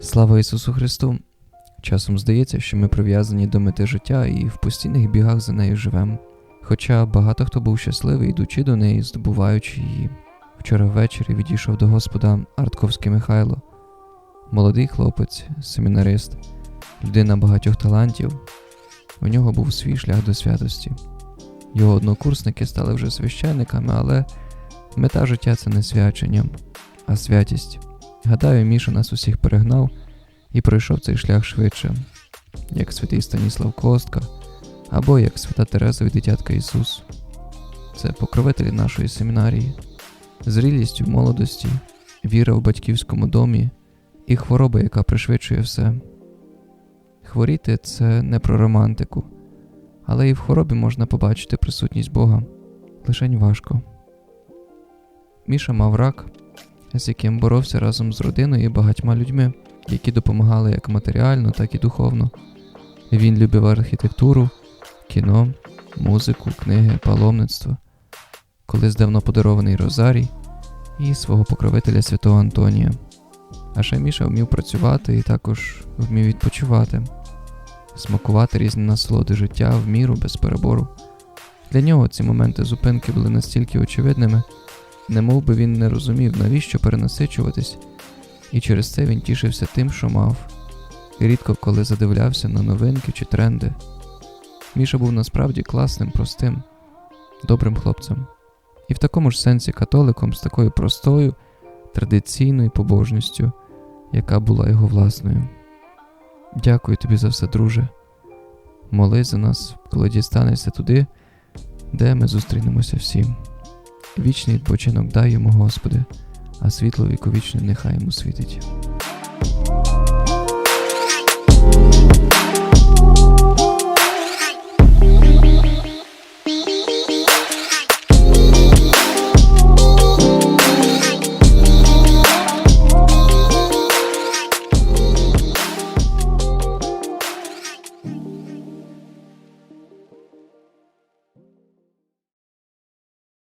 Слава Ісусу Христу! Часом здається, що ми прив'язані до мети життя і в постійних бігах за нею живемо. Хоча багато хто був щасливий, йдучи до неї, здобуваючи її. Вчора ввечері відійшов до Господа Артковський Михайло, молодий хлопець, семінарист, людина багатьох талантів. У нього був свій шлях до святості. Його однокурсники стали вже священниками, але мета життя це не свячення, а святість. Гадаю, Міша нас усіх перегнав і пройшов цей шлях швидше, як святий Станіслав Костка або як свята Тереза від дитятка Ісус. Це покровителі нашої семінарії, зрілість в молодості, віра в батьківському домі і хвороба, яка пришвидшує все. Хворіти це не про романтику, але і в хворобі можна побачити присутність Бога лишень важко. Міша мав рак, з яким боровся разом з родиною і багатьма людьми, які допомагали як матеріально, так і духовно. Він любив архітектуру, кіно, музику, книги, паломництво, колись давно подарований Розарій і свого покровителя святого Антонія. А ще Міша вмів працювати і також вмів відпочивати, смакувати різні насолоди життя в міру без перебору. Для нього ці моменти зупинки були настільки очевидними, немов би він не розумів, навіщо перенасичуватись, і через це він тішився тим, що мав, і рідко коли задивлявся на новинки чи тренди. Міша був насправді класним, простим, добрим хлопцем, і в такому ж сенсі католиком з такою простою, традиційною побожністю, яка була його власною. Дякую тобі за все, друже. Моли за нас, коли дістанешся туди, де ми зустрінемося всі. Вічний відпочинок дай йому, Господи, а світло віковічне нехай йому світить.